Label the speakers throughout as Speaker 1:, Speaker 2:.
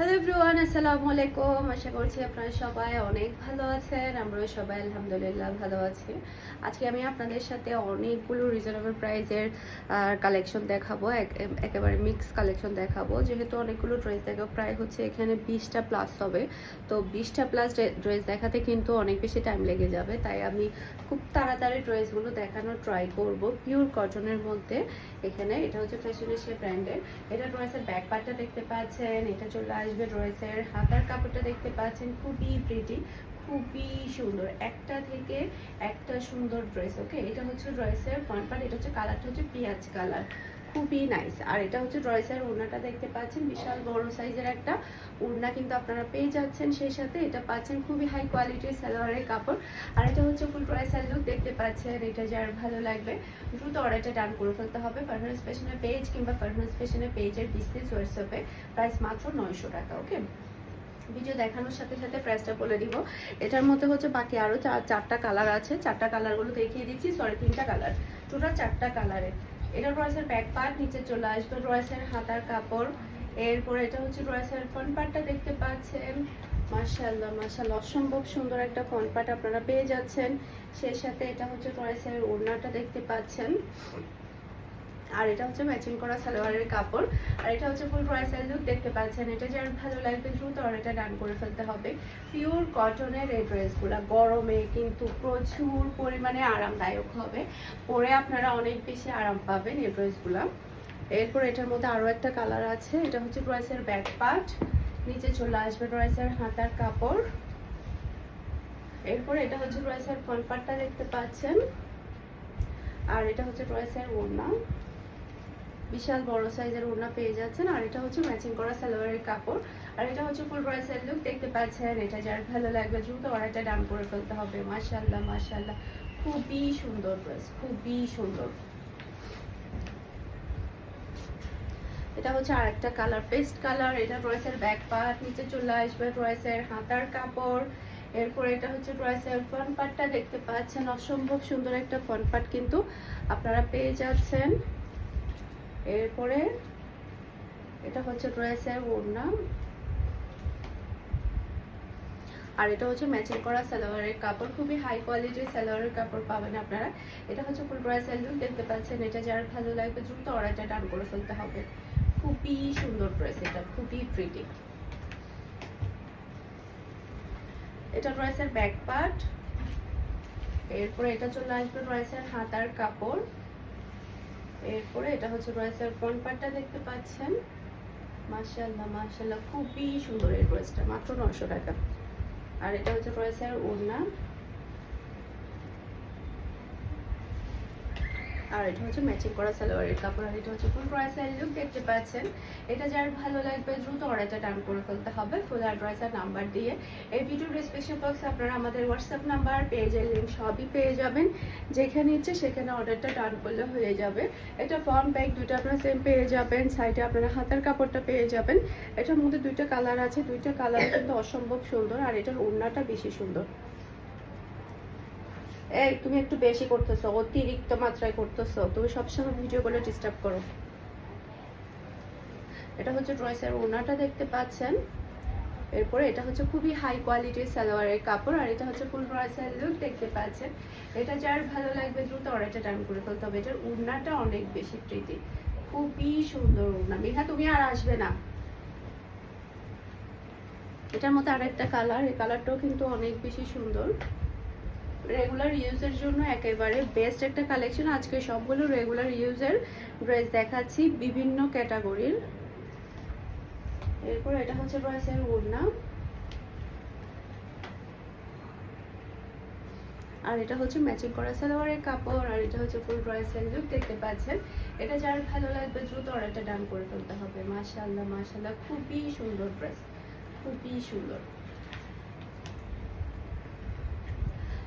Speaker 1: Hello everyone আসসালামু আলাইকুম আশা করছি আপনারা সবাই অনেক ভালো আছেন। আমরাও সবাই আলহামদুলিল্লাহ ভালো আছি। আজকে আমি আপনাদের সাথে অনেকগুলো রিজনেবল প্রাইসের কালেকশন দেখাবো। একেবারে মিক্স কালেকশন দেখাবো। যেহেতু অনেকগুলো ড্রেস দেখাবো প্রায় হচ্ছে এখানে বিশটা প্লাস হবে। তো বিশটা প্লাস ড্রেস দেখাতে কিন্তু অনেক বেশি টাইম লেগে যাবে। তাই আমি খুব তাড়াতাড়ি ড্রেসগুলো দেখানোর ট্রাই করব। পিওর কটনের মধ্যে এখানে, এটা হচ্ছে ফ্যাশনেশিয়া ব্র্যান্ডের এটা ড্রেসের ব্যাক পার্টটা দেখতে পাচ্ছেন। এটা চলে আসবে ড্রেসের হাতার কাপড়টা দেখতে পাচ্ছেন, খুবই প্রিটি খুবই সুন্দর। একটা থেকে একটা সুন্দর ড্রেস ওকে এটা হচ্ছে ড্রেসের ফ্রন্ট পার্ট এটা হচ্ছে কালারটা হচ্ছে পেঁয়াজ কালার খুবই নাইস আর এটা হচ্ছে ড্রেসের ওড়নাটা দেখতে পাচ্ছেন, বিশাল বড় সাইজের একটা ওড়না কিন্তু আপনারা পেয়ে যাচ্ছেন। সেই সাথে এটা পাচ্ছেন খুবই হাই কোয়ালিটির সালোয়ারের কাপড়। আর এটা হচ্ছে ফুল ড্রেসের লুক দেখতে পাচ্ছেন, এটা যার ভালো লাগবে। দ্রুত অর্ডারটা ডান করে ফেলতে হবে। পারফরমেন্স ফ্যাশনের পেজ কিংবা পারফরমেন্স ফ্যাশনের পেজের বিজনেস হোয়াটসঅ্যাপে প্রাইস মাত্র নয়শো টাকা ওকে ভিডিও দেখানোর সাথে সাথে প্রাইসটা বলে দিব। এটার মধ্যে হচ্ছে বাকি আরও চারটা কালার আছে। চারটা কালারগুলো দেখিয়ে দিচ্ছি। সরি তিনটা কালার টোটাল চারটা কালারের এটা রয়েছে ব্যাক পার্ট নিচে চলে আসবে রয়েছে হাতার কাপড়। এরপরে এটা হচ্ছে রয়েছে ফ্রন্ট পার্টটা দেখতে পাচ্ছেন। মার্শাল্লাহ মার্শাল্লাহ অসম্ভব সুন্দর একটা ফ্রন্ট পার্ট আপনারা পেয়ে যাচ্ছেন। সেই সাথে এটা হচ্ছে রয়েছে ওড়নাটা দেখতে পাচ্ছেন। আর এটা হচ্ছে ম্যাচিং করা সালোয়ারের কাপড়। আর এটা হচ্ছে ফুল রয়েসের লুক দেখতে পাচ্ছেন এটা যার ভালো লাগবে দ্রুত অর্ডারটা ডান করে ফেলতে হবে। পিওর কটনের এই ড্রেসগুলো গরমে কিন্তু প্রচুর পরিমাণে আরামদায়ক হবে। পরে আপনারা অনেক বেশি আরাম পাবেন এই ড্রেসগুলো এরপর এটার মধ্যে আরও একটা কালার আছে, এটা হচ্ছে ড্রেসের ব্যাক পার্ট নিচে চলে আসবে ড্রেসের হাতার কাপড়। এরপর এটা হচ্ছে ড্রেসের ফ্রন্ট পার্টটা দেখতে পাচ্ছেন। আর এটা হচ্ছে ড্রেসের ওড়না। বিশাল বড় সাইজের ওড়না পেয়ে যাচ্ছেন। আর এটা হচ্ছে ম্যাচিং করা সালোয়ারের কাপড়। আর এটা হচ্ছে ফুল ড্রেসের লুক দেখতে পাচ্ছেন। এটা যার ভালো লাগবে, দ্রুত অর্ডারটা ডান করে ফেলতে হবে। মাশাল্লাহ মাশাল্লাহ খুবই সুন্দর ড্রেস খুবই সুন্দর। এটা হচ্ছে আরেকটা কালার পেস্ট কালার এটা ড্রেসের ব্যাক পার্ট নিচে চলে আসবে ড্রেসের হাতার কাপড়। এরপর এটা হচ্ছে ড্রেসের ফ্রন্ট পার্টটা দেখতে পাচ্ছেন। অসম্ভব সুন্দর একটা ফ্রন্ট পার্ট কিন্তু আপনারা পেয়ে যাচ্ছেন। এরপরে এটা হচ্ছে ড্রেসের ওড়না। আর এটা হচ্ছে ম্যাচিং করা সালোয়ারের কাপড়। খুবই হাই কোয়ালিটির সালোয়ারের কাপড় পাবেন আপনারা। এটা হচ্ছে ফুল ড্রেসের লুক দেখতে পাচ্ছেন এটা যার ভালো লাগবে দ্রুত অর্ডারটা ডান করে ফেলতে হবে। খুবই সুন্দর ড্রেস এটা, খুবই প্রিটি এটা ড্রেসের ব্যাক পার্ট এরপরে এটা চলে আসবে ড্রেসের হাতার কাপড়। এরপরে এটা হচ্ছে ড্রেসের ফ্রন্ট পার্টটা দেখতে পাচ্ছেন। মাশাআল্লাহ মাশাআল্লাহ, খুবই সুন্দর এই ড্রেসটা মাত্র নশো টাকা। আর এটা হচ্ছে ড্রেসের ওড়না। আর এটা হচ্ছে ম্যাচিং করা সালোয়ারের কাপড়, আর এটা হচ্ছে ফুল ড্রেসের লুক দেখতে পাচ্ছেন। এটা যার ভালো লাগবে, দ্রুত অর্ডারটা ডান করে ফেলতে হবে ফুল অ্যাড্রেস আর নাম্বার দিয়ে। এই ভিডিওর ডিসক্রিপশন বক্সে আপনারা আমাদের হোয়াটসঅ্যাপ নাম্বার পেজের লিঙ্ক সবই পেয়ে যাবেন। যেখানে ইচ্ছে সেখানে অর্ডারটা ডান করলে হয়ে যাবে। এটা ফর্ম ব্যাগ দুইটা আপনারা সেম পেয়ে যাবেন সাইডে আপনারা হাতের কাপড়টা পেয়ে যাবেন। এটার মধ্যে দুইটা কালার আছে, দুইটা কালার কিন্তু অসম্ভব সুন্দর, আর এটার ওড়নাটা বেশি সুন্দর। এই তুমি একটু বেশি করতেছো, অতিরিক্ত মাত্রায় করতেছো। তুমি সবসময় ভিডিও করে ডিস্টার্ব করো। এটা হচ্ছে ড্রেসের ওনাটা দেখতে পাচ্ছেন। এরপরে এটা হচ্ছে খুবই হাই কোয়ালিটির সালোয়ারের কাপড়, আর এটা হচ্ছে ফুল ড্রেসের লুক দেখতে পাচ্ছেন। এটা যার ভালো লাগবে দ্রুত অর্ডারটা টাইম করে ফেলতে হবে। এটার উড়নাটা অনেক বেশি প্রীতি খুবই সুন্দর উড়না মেঘা তুমি আর আসবে না। এটার মধ্যে আরেকটা কালার এই কালারটাও কিন্তু অনেক বেশি সুন্দর। রেগুলার ইউজের জন্য একেবারে বেস্ট একটা কালেকশন আজকে সবগুলো রেগুলার ইউজের ড্রেস দেখাচ্ছি বিভিন্ন ক্যাটাগরির এরপর এটা হচ্ছে ড্রেসের ওড়না। আর এটা হচ্ছে ম্যাচিং করা সালোয়ারের কাপড়, আর এটা হচ্ছে ফুল ড্রেসের লুক দেখতে পাচ্ছেন। এটা যার ভালো লাগবে দ্রুত অর্ডারটা ডান করে ফেলতে হবে। মাশাআল্লাহ মাশাআল্লাহ, খুবই সুন্দর ড্রেস খুবই সুন্দর।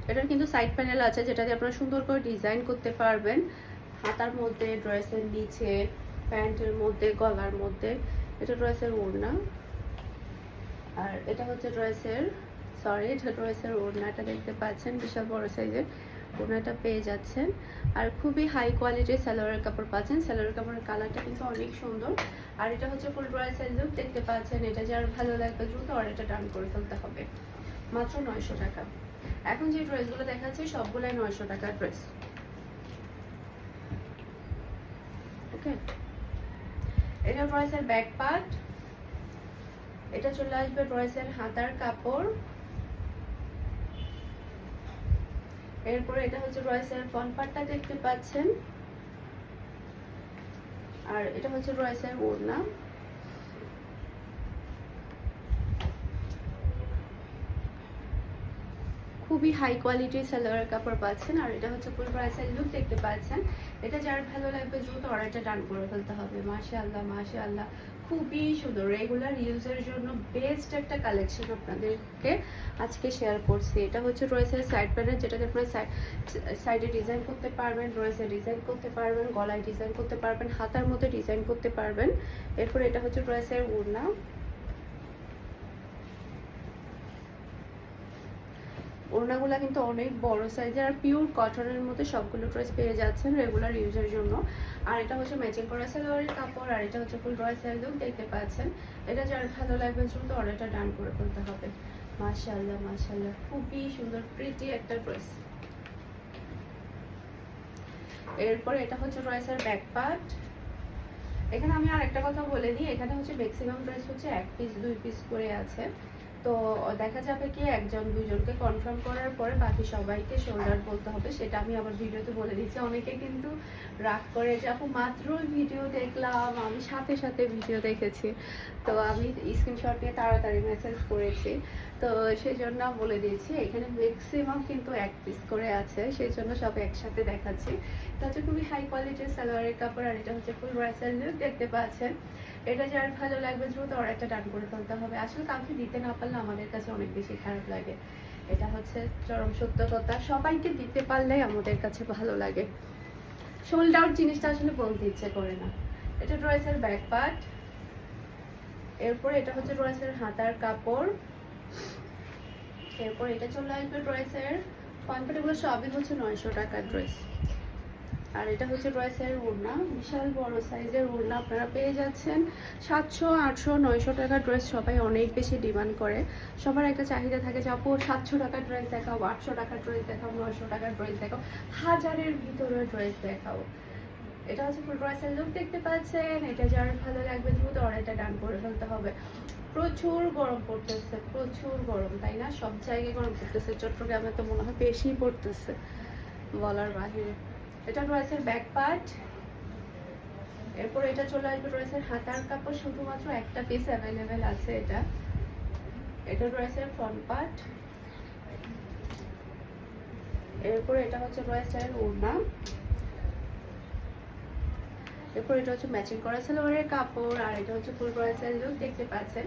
Speaker 1: এটার কিন্তু সাইড প্যানেল আছে যেটাতে আপনারা সুন্দর করে ডিজাইন করতে পারবেন। হাতার মধ্যে ড্রেসের নিচে প্যান্টের মধ্যে, গলার মধ্যে। এটা ড্রেসের ওড়না। আর এটা হচ্ছে ড্রেসের সরি এটা ড্রেসের ওড়নাটা দেখতে পাচ্ছেন, বিশাল বড় সাইজের ওনাটা পেয়ে যাচ্ছেন। আর খুবই হাই কোয়ালিটির সালোয়ারের কাপড় পাচ্ছেন। সালোয়ারের কাপড়ের কালারটা কিন্তু অনেক সুন্দর। আর এটা হচ্ছে ফুল ব্রাইসের লুক দেখতে পাচ্ছেন এটা যার ভালো লাগবে দ্রুত অর্ডারটা ডান করে ফেলতে হবে। মাত্র নয়শো টাকা। এখন যে ড্রেসগুলো দেখাচ্ছি, সবগুলাই নয়শো টাকার ড্রেস। ওকে? এটা ড্রেসের ব্যাক পার্ট এটা চলে আসবে ড্রেসের হাতার কাপড়। এরপরে এটা হচ্ছে রয়েসের ফ্রন্ট পার্টটা দেখতে পাচ্ছেন। আর এটা হচ্ছে রয়েসের ওড়না। খুবই হাই কোয়ালিটির সালোয়ার কাপড় পাচ্ছেন, আর এটা হচ্ছে ফুল প্রাইসের লুক দেখতে পাচ্ছেন। এটা যার ভালো লাগবে দ্রুত অর্ডারটা ডান করে ফেলতে হবে। মাসে আল্লাহ মাসে আল্লাহ খুবই সুন্দর। রেগুলার ইউজের জন্য বেস্ট একটা কালেকশন আপনাদেরকে আজকে শেয়ার করছি। এটা হচ্ছে রয়েছে সাইড প্যানেল যেটাতে আপনারা সাইডে ডিজাইন করতে পারবেন রয়েছে ডিজাইন করতে পারবেন, গলায় ডিজাইন করতে পারবেন, হাতার মধ্যে ডিজাইন করতে পারবেন। এরপর এটা হচ্ছে রয়েছে উড়না। ওড়নাগুলো কিন্তু অনেক বড় সাইজের আর পিওর কটনের মধ্যে সবগুলো ড্রেস পেয়ে যাচ্ছেন রেগুলার ইউজের জন্য। আর এটা হচ্ছে ম্যাচিং করা সালোয়ারের কাপড়, আর এটা হচ্ছে ফুল ড্রয় সাইজ লুক দেখতে পাচ্ছেন। এটা যার ভালো লাগবে দ্রুত অর্ডারটা ডান করে ফেলতে হবে। মাশাআল্লাহ মাশাআল্লাহ, খুবই সুন্দর প্রিটি একটা ড্রেস এরপর এটা হচ্ছে ড্রেসের ব্যাক পার্ট এখানে আমি আর একটা কথা বলে দিই, এখানে হচ্ছে ম্যাক্সিমাম ড্রেস হচ্ছে এক পিস দুই পিস করে আছে। তো দেখা যাবে কি একজন দুজনকে কনফার্ম করার পরে বাকি সবাইকে শোল্ডার বলতে হবে, সেটা আমি আবার ভিডিওতে বলে দিচ্ছি। অনেকে কিন্তু রাগ করে যে, আপু, মাত্র ভিডিও দেখলাম, আমি সাথে সাথে ভিডিও দেখেছি। তো আমি স্ক্রিনশট নিয়ে তাড়াতাড়ি মেসেজ করেছি। তো সেই জন্য বলে দিয়েছি, এখানে ম্যাক্সিমাম কিন্তু এক পিস করে আছে সেই জন্য সব একসাথে দেখাচ্ছি। এটা হচ্ছে খুবই হাই কোয়ালিটির সালোয়ারের কাপড়, আর এটা হচ্ছে ফুল ব্রাইসাল লুক দেখতে পাচ্ছেন। এটা যার ভালো লাগবে দ্রুত অর্ডারটা ডান করে ফেলতে হবে। আসলে কাউকে দিতে না পারলে আমাদের কাছে অনেক বেশি খারাপ লাগে। এটা হচ্ছে চরম সত্য কথা সবাইকে দিতে পারলে আমাদের কাছে ভালো লাগে। সোল্ড আউট জিনিসটা আসলে বলতে ইচ্ছে করে না। এটা ড্রেসের ব্যাক পার্ট এরপর এটা হচ্ছে ড্রেসের হাতার কাপড়। এরপর এটা চলে আসবে পয়েন্ট এগুলো সবই হচ্ছে নয়শো টাকার ড্রেস। আর এটা হচ্ছে ড্রেসের ওড়না। বিশাল বড় সাইজের ওড়না। আপনারা পেয়ে যাচ্ছেন সাতশো, আটশো, নয়শো টাকার ড্রেস সবাই অনেক বেশি ডিমান্ড করে। সবার একটা চাহিদা থাকে যে, আপু, সাতশো টাকার ড্রেস দেখাও, আটশো টাকার ড্রেস দেখাও, নয়শো টাকার ড্রেস দেখাও, হাজারের ভিতরে ড্রেস দেখাও। এটা হচ্ছে ফুল ড্রেসের লুক দেখতে পাচ্ছেন। এটা যার ভালো লাগবে, দ্রুত অর্ডারটা ডান করে ফেলতে হবে। প্রচুর গরম পড়তেছে, প্রচুর গরম, তাই না? সব জায়গায় গরম পড়তেছে। চট্টগ্রামে তো মনে হয় বেশি পড়তেছে, বলার বাহিরে। এটা ড্রেসের ব্যাক পার্ট। এরপর এটা চলে আসবে ড্রেসের হাতার কাপড়। শুধুমাত্র একটা পিস অ্যাভেলেবেল আছে এটা। এটা ড্রেসের ফ্রন্ট পার্ট এরপর এটা হচ্ছে ড্রেসের ওড়না। এরপর এটা হচ্ছে ম্যাচিং করা সালোয়ারের কাপড়। আর এটা হচ্ছে ফুল ড্রেসের লুক দেখতে পাচ্ছেন?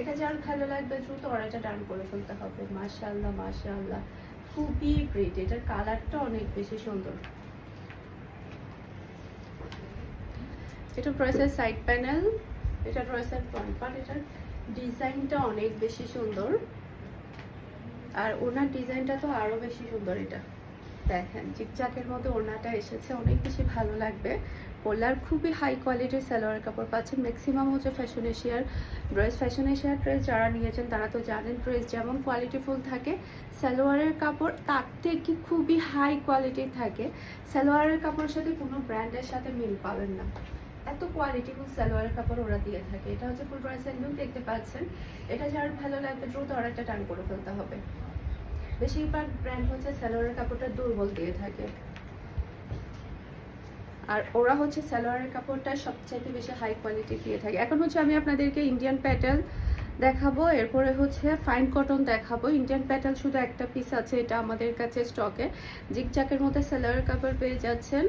Speaker 1: এটা যার ভালো লাগবে দ্রুত অর্ডারটা ডান করে ফেলতে হবে। মাশাআল্লাহ মাশাআল্লাহ। খুবই প্রিট এটার কালারটা অনেক বেশি সুন্দর। এটা ড্রেসের সাইড প্যানেল এটা ড্রেসের ফ্রন্ট পার্ট এটার ডিজাইনটা অনেক বেশি সুন্দর। আর ওনার ডিজাইনটা তো আরও বেশি সুন্দর এটা। দেখেন চিকচাকের মধ্যে ওনাটা এসেছে, অনেক বেশি ভালো লাগবে। পোলার খুবই হাই কোয়ালিটির সালোয়ার কাপড় পাচ্ছেন। ম্যাক্সিমাম হচ্ছে ফ্যাশন এশিয়ার ড্রেস ফ্যাশন এশিয়ার ড্রেস যারা নিয়েছেন, তারা তো জানেন ড্রেস যেমন কোয়ালিটিফুল থাকে, সালোয়ারের কাপড় তার থেকে খুবই হাই কোয়ালিটির থাকে। সালোয়ারের কাপড়ের সাথে কোনো ব্র্যান্ডের সাথে মিল পাবেন না। এত কোয়ালিটি কোয়ালিটিফুল সালোয়ারের কাপড় ওরা দিয়ে থাকে। এটা হচ্ছে ফুল প্রাইস একদম দেখতে পাচ্ছেন। এটা যার ভালো লাগবে, দ্রুত অর্ডারটা টান করে ফেলতে হবে। বেশিরভাগ ব্র্যান্ড হচ্ছে সালোয়ারের কাপড়টা দুর্বল দিয়ে থাকে। আর ওরা হচ্ছে সালোয়ারের কাপড়টা সবচাইতে বেশি হাই কোয়ালিটি দিয়ে থাকে। এখন হচ্ছে আমি আপনাদেরকে ইন্ডিয়ান প্যাটেল দেখাবো। এরপরে হচ্ছে ফাইন কটন দেখাবো। ইন্ডিয়ান প্যাটেল শুধু একটা পিস আছে, এটা আমাদের কাছে স্টকে জিগজাকের মধ্যে সালোয়ারের কাপড় পেয়ে যাচ্ছেন।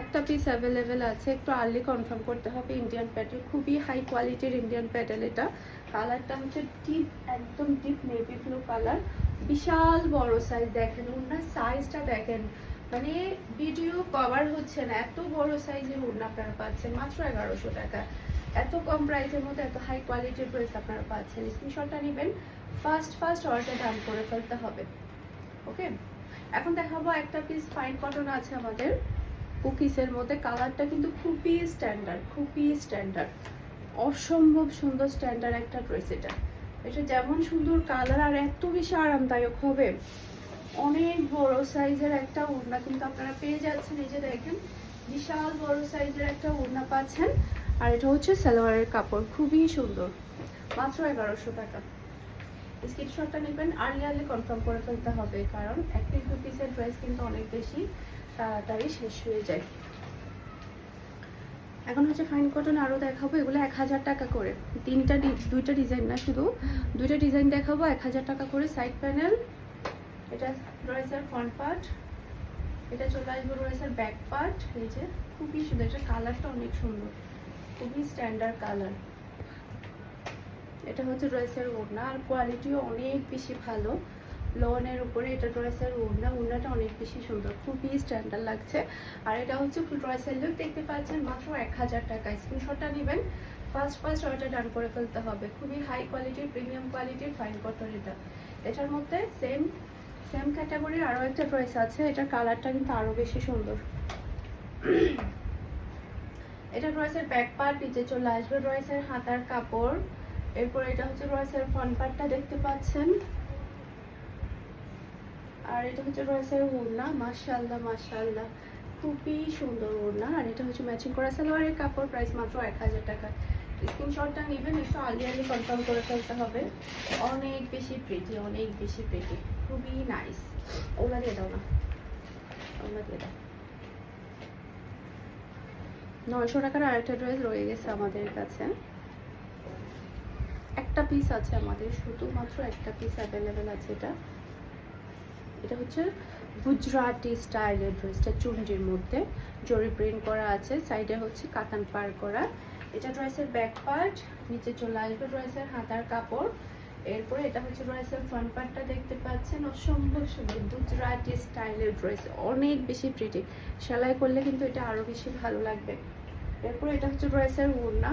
Speaker 1: একটা পিস অ্যাভেলেবেল আছে, একটু আর্লি কনফার্ম করতে হবে। ইন্ডিয়ান প্যাটেল খুবই হাই কোয়ালিটির ইন্ডিয়ান প্যাটেল এটা। কালারটা হচ্ছে ডিপ একদম ডিপ নেভি ব্লু কালার বিশাল বড় সাইজ দেখেন ওনার সাইজটা দেখেন। মানে ভিডিও কভার হচ্ছে না, এত বড় সাইজের ওড়না আপনারা পাচ্ছেন, মাত্র এগারোশো টাকা। এত কম প্রাইসের মধ্যে, এত হাই কোয়ালিটির ড্রেস আপনারা পাচ্ছেন। স্ক্রিনশটটা নেবেন। ফার্স্ট ফার্স্ট অর্ডার ডান করে ফেলতে হবে। ওকে এখন দেখাবো একটা পিস ফাইন কটন আছে আমাদের। কুকিসের মধ্যে। কালারটা কিন্তু খুবই স্ট্যান্ডার্ড খুবই স্ট্যান্ডার্ড অসম্ভব সুন্দর স্ট্যান্ডার্ড একটা ড্রেস এটা। এটা যেমন সুন্দর কালার আর এত বেশি আরামদায়ক হবে। অনেক বড় সাইজের একটা ওড়না কিন্তু আপনারা পেয়ে যাচ্ছেন। এই যে দেখেন, বিশাল বড় সাইজের একটা ওড়না পাচ্ছেন। আর এটা হচ্ছে সালোয়ারের কাপড়, খুবই সুন্দর। মাত্র এগারোশো টাকা। স্ক্রিনশটটা নেবেন আর্লি আর্লি কনফার্ম করে ফেলতে হবে, কারণ একটি দু পিসের ড্রেস কিন্তু অনেক বেশি তাড়াতাড়ি শেষ হয়ে যায়। এখন হচ্ছে ফাইন কটন আরও দেখাবো, এগুলো এক হাজার টাকা করে। তিনটা দুইটা ডিজাইন না শুধু, দুইটা ডিজাইন দেখাবো, এক হাজার টাকা করে সাইড প্যানেল এটা ড্রেসের ফ্রন্ট পার্ট এটা চলে আসবে ড্রেসের ব্যাক পার্ট এই যে, খুবই সুন্দর, এটা কালারটা অনেক সুন্দর। খুবই স্ট্যান্ডার্ড কালার এটা হচ্ছে ড্রেসের ওড়না, আর কোয়ালিটিও অনেক বেশি ভালো। লোনের উপরে এটা ড্রেসের ওড়না, ওড়নাটা অনেক বেশি সুন্দর, খুবই স্ট্যান্ডার্ড লাগছে। আর এটা হচ্ছে ফুল ড্রেসের লুক দেখতে পাচ্ছেন মাত্র এক হাজার টাকা। স্ক্রিনশটটা নেবেন ফার্স্ট ফার্স্ট অর্ডার ডান করে ফেলতে হবে। খুবই হাই কোয়ালিটির প্রিমিয়াম কোয়ালিটির ফাইন কটন এটা। এটার মধ্যে সেম সেম ক্যাটাগরির আরও একটা ড্রেস আছে, এটার কালারটা কিন্তু আরও বেশি সুন্দর। এটা ড্রেসের ব্যাক পার্ট নিচে চলে আসবে ড্রেসের হাতার কাপড়। এরপর এটা হচ্ছে ড্রেসের ফ্রন্ট পার্টটা দেখতে পাচ্ছেন। আর এটা হচ্ছে ড্রেসের ওড়না, মাশাআল্লাহ মাশাআল্লাহ। খুবই সুন্দর ওড়না। আর এটা হচ্ছে ম্যাচিং করা সালোয়ারের কাপড় প্রাইস মাত্র এক হাজার টাকা। স্ক্রিনশটটা নেবেন, একটু আর্লি আর্লি কনফার্ম করে ফেলতে হবে। অনেক বেশি প্রিটি অনেক বেশি প্রিটি খুবই নাইস ওগুলা দিয়ে দাও না। ওগুলা দিয়ে দাও। নয়শো টাকার আরেকটা ড্রেস রয়ে গেছে আমাদের কাছে। একটা পিস আছে আমাদের, শুধুমাত্র একটা পিস অ্যাভেলেবেল আছে এটা। এটা হচ্ছে গুজরাটি স্টাইলের ড্রেসটা চুন্ডির মধ্যে। জরি প্রিন্ট করা আছে সাইডে হচ্ছে কাতান পার করা। এটা ড্রেসের ব্যাক পার্ট নিচে চলে আসবে ড্রেসের হাতার কাপড়। এরপরে এটা হচ্ছে ড্রেসের ফ্রন্ট পার্টটা দেখতে পাচ্ছেন। অসম্ভব সুন্দর গুজরাটি স্টাইলের ড্রেস অনেক বেশি প্রিটি সেলাই করলে কিন্তু এটা আরও বেশি ভালো লাগবে। এরপরে এটা হচ্ছে ড্রেসের ওড়না।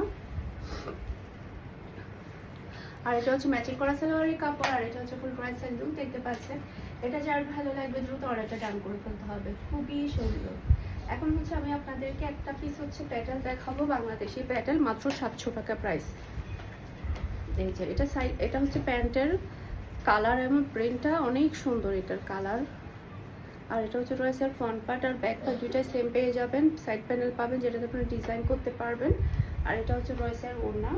Speaker 1: আর এটা হচ্ছে ম্যাচিং করা সালোয়ারের কাপড়, আর এটা হচ্ছে ফুল ড্রেসের লুক দেখতে পাচ্ছেন। এটা যার ভালো লাগবে দ্রুত অর্ডারটা ডান করে ফেলতে হবে। খুবই সুন্দর। এখন হচ্ছে আমি আপনাদেরকে একটা পিস হচ্ছে প্যাটেল দেখাবো, বাংলাদেশি প্যাটেল মাত্র সাতশো টাকা প্রাইস এই যে, এটা সাইড এটা হচ্ছে প্যান্টের কালার এবং প্রিন্টটা অনেক সুন্দর এটার কালার আর এটা হচ্ছে ড্রেসের ফ্রন্ট পার্ট আর ব্যাক দুইটাই সেম পেয়ে যাবেন। সাইড প্যানেল পাবেন যেটাতে আপনি ডিজাইন করতে পারবেন। আর এটা হচ্ছে ড্রেসের ওড়না,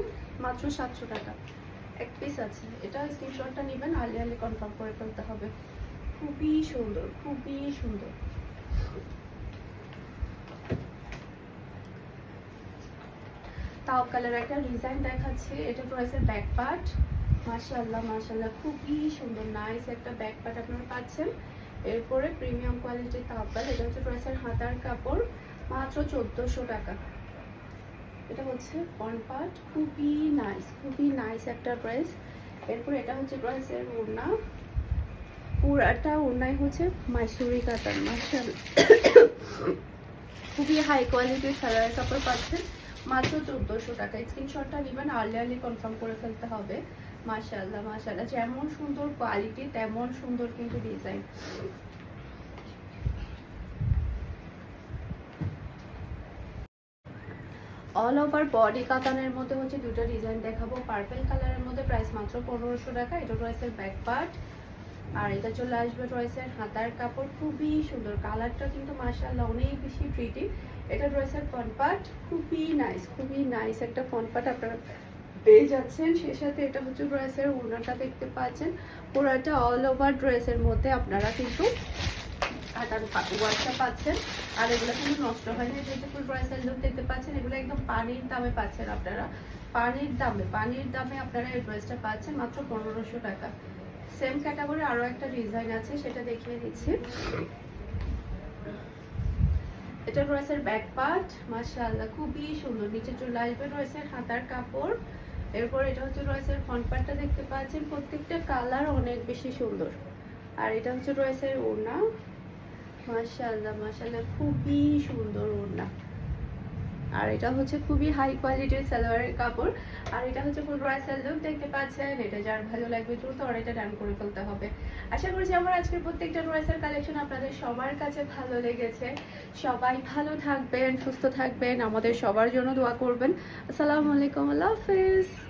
Speaker 1: মাত্র সাতশো টাকা। এক পিস আছে। এটা স্ক্রিনশটটা নেবেন আর্লি আর্লি কনফার্ম করে ফেলতে হবে। খুবই সুন্দর খুবই সুন্দর। তাও কালার একটা ডিজাইন দেখাচ্ছি। এটা ড্রেসের ব্যাক পার্ট মাশাআল্লাহ মাশাআল্লাহ, খুবই সুন্দর নাইস একটা ব্যাক পার্ট আপনারা পাচ্ছেন। এরপরে প্রিমিয়াম কোয়ালিটির তাওকাল এটা হচ্ছে ড্রেসের হাতার কাপড়, মাত্র চোদ্দোশো টাকা। এটা হচ্ছে ফ্রন্ট পার্ট খুবই নাইস খুবই নাইস একটা প্রাইস এরপর এটা হচ্ছে ড্রেসের ওড়না। পুরাটা ওড়নাই হচ্ছে মাইসুরি কাতার মার্শাল খুবই হাই কোয়ালিটির সালোয়ার কাপড় পাচ্ছেন। মাত্র চোদ্দোশো টাকা। স্ক্রিনশটটা নেবেন আর্লি আর্লি কনফার্ম করে ফেলতে হবে। মাশাআল্লাহ মাশাআল্লাহ। যেমন সুন্দর কোয়ালিটি তেমন সুন্দর কিন্তু ডিজাইন অল ওভার বডি কাতানের মধ্যে হচ্ছে দুটো ডিজাইন দেখাবো। পার্পল কালারের মধ্যে প্রাইস মাত্র পনেরোশো টাকা। এটা রয়েছে ব্যাক পার্ট আর এটা চলে আসবে রয়েছে হাতার কাপড়। খুবই সুন্দর। কালারটা কিন্তু মাশাআল্লাহ অনেক বেশি প্রিটি এটা রয়েছে ফ্রন্ট পার্ট খুবই নাইস খুবই নাইস একটা ফ্রন্ট পার্ট আপনারা পেয়ে যাচ্ছেন। সেই সাথে এটা হচ্ছে ড্রেসের ওড়নাটা দেখতে পাচ্ছেন। পুরোটা অল ওভার ড্রেসের মধ্যে আপনারা কিন্তু পাচ্ছেন। আর এগুলো কিন্তু নষ্ট ড্রেসের দেখতে পাচ্ছেন, এগুলো একদম পানির দামে পাচ্ছেন আপনারা। পানির দামে পানির দামে আপনারা এই ড্রেসটা পাচ্ছেন মাত্র পনেরোশো টাকা। সেম ক্যাটাগরি আরও একটা ডিজাইন আছে, সেটা দেখিয়ে দিচ্ছি। এটা রয়েছে ব্যাক পার্ট, মাশাআল্লাহ, খুবই সুন্দর। নিচে চলে আসবে ড্রেসের হাতার কাপড়। এরপর এটা হচ্ছে ড্রেসের ফ্রন্ট পার্টটা দেখতে পাচ্ছেন, প্রত্যেকটা কালার অনেক বেশি সুন্দর। আর এটা হচ্ছে রয়েছে ওড়না। মাশাআল্লাহ মাশাআল্লাহ, খুবই সুন্দর ওড়না। আর এটা হচ্ছে খুবই হাই কোয়ালিটির সালোয়ারের কাপড়। আর এটা হচ্ছে ফুল ব্রাইসাল লুক দেখতে পাচ্ছেন। এটা যার ভালো লাগবে দ্রুত এটা ডান করে ফেলতে হবে। আশা করছি আমার আজকের প্রত্যেকটা ড্রেসের কালেকশন আপনাদের সবার কাছে ভালো লেগেছে। সবাই ভালো থাকবেন, সুস্থ থাকবেন। আমাদের সবার জন্য দোয়া করবেন। আসসালামু আলাইকুম, আল্লাহ হাফেজ।